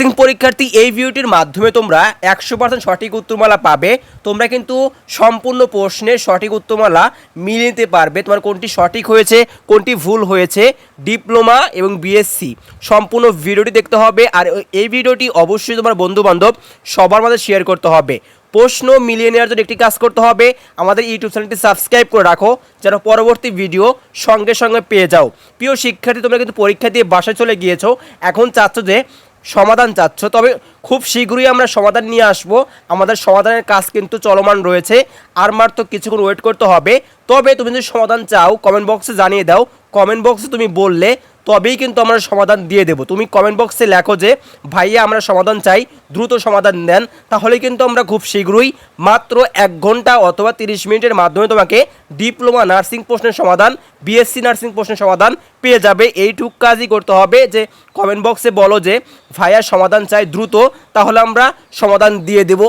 Nursing পরীক্ষার্থী এই ভিডিওটির মাধ্যমে তোমরা একশো পার্সেন্ট সঠিক উত্তরমালা পাবে। তোমরা কিন্তু সম্পূর্ণ প্রশ্নের সঠিক উত্তরমালা মিলে নিতে পারবে। তোমার কোনটি সঠিক হয়েছে, কোনটি ভুল হয়েছে, ডিপ্লোমা এবং বিএসসি সম্পূর্ণ ভিডিওটি দেখতে হবে আর এই ভিডিওটি অবশ্যই তোমার বন্ধু বান্ধব সবার মাঝে শেয়ার করতে হবে। প্রশ্ন মিলিয়ে নেওয়ার জন্য একটি কাজ করতে হবে। আমাদের ইউটিউব চ্যানেলটি সাবস্ক্রাইব করে রাখো, যেন পরবর্তী ভিডিও সঙ্গে সঙ্গে পেয়ে যাও। প্রিয় শিক্ষার্থী, তোমরা কিন্তু পরীক্ষা দিয়ে বাসায় চলে গিয়েছো। এখন চাচ্ছ যে সমাধান চাচ্ছ। তবে খুব শীঘ্রই আমরা সমাধান নিয়ে আসব। আমাদের সমাধানের কাজ কিন্তু চলমান রয়েছে। আর মাত্র কিছুক্ষণ ওয়েট করতে হবে। তবে তুমি যদি সমাধান চাও কমেন্ট বক্সে জানিয়ে দাও। কমেন্ট বক্সে তুমি বললে, তবেই কিন্তু আমরা সমাধান দিয়ে দেবো। তুমি কমেন্ট বক্সে লেখো যে, ভাইয়া, আমরা সমাধান চাই, দ্রুত সমাধান দেন। তাহলে কিন্তু আমরা খুব শীঘ্রই মাত্র এক ঘণ্টা অথবা তিরিশ মিনিটের মাধ্যমে তোমাকে ডিপ্লোমা নার্সিং প্রশ্নের সমাধান বিএসসি নার্সিং প্রশ্নের সমাধান পেয়ে যাবে। এইটুক কাজই করতে হবে যে কমেন্ট বক্সে বলো যে, ভাইয়া, সমাধান চাই দ্রুত, তাহলে আমরা সমাধান দিয়ে দেবো।